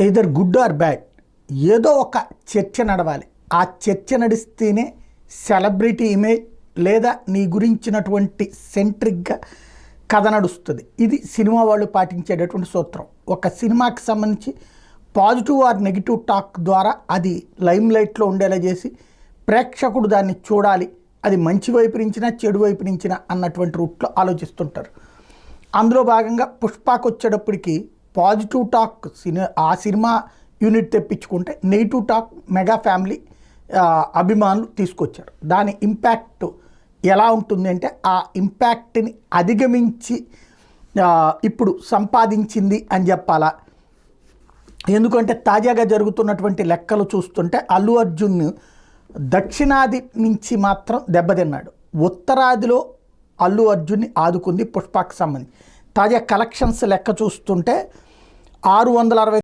Either good or bad ఏదో ఒక చర్చ నడవాలి. ఆ చర్చ నడిస్తేనే సెలబ్రిటీ ఇమేజ్ లేదా నీ గురించినటువంటి సెంట్రిక్గా కథ నడుస్తుంది. ఇది సినిమా వాళ్ళు పాటించేటటువంటి సూత్రం. ఒక సినిమాకి సంబంధించి పాజిటివ్ ఆర్ నెగిటివ్ టాక్ ద్వారా అది లైమ్ లైట్లో ఉండేలా చేసి ప్రేక్షకుడు దాన్ని చూడాలి. అది మంచి వైపు నుంచినా చెడు వైపు నుంచినా అన్నటువంటి రూట్లో ఆలోచిస్తుంటారు. అందులో భాగంగా పుష్పాకు వచ్చేటప్పటికి పాజిటివ్ టాక్ సినిమా ఆ సినిమా యూనిట్ తెప్పించుకుంటే నెగిటివ్ టాక్ మెగా ఫ్యామిలీ అభిమానులు తీసుకొచ్చారు. దాని ఇంపాక్ట్ ఎలా ఉంటుంది అంటే ఆ ఇంపాక్ట్ని అధిగమించి ఇప్పుడు సంపాదించింది అని చెప్పాలా. ఎందుకంటే తాజాగా జరుగుతున్నటువంటి లెక్కలు చూస్తుంటే అల్లు అర్జున్ దక్షిణాది నుంచి మాత్రం దెబ్బతిన్నాడు. ఉత్తరాదిలో అల్లు అర్జున్ని ఆదుకుంది పుష్పకు సంబంధించి. తాజా కలెక్షన్స్ లెక్క చూస్తుంటే ఆరు వందల అరవై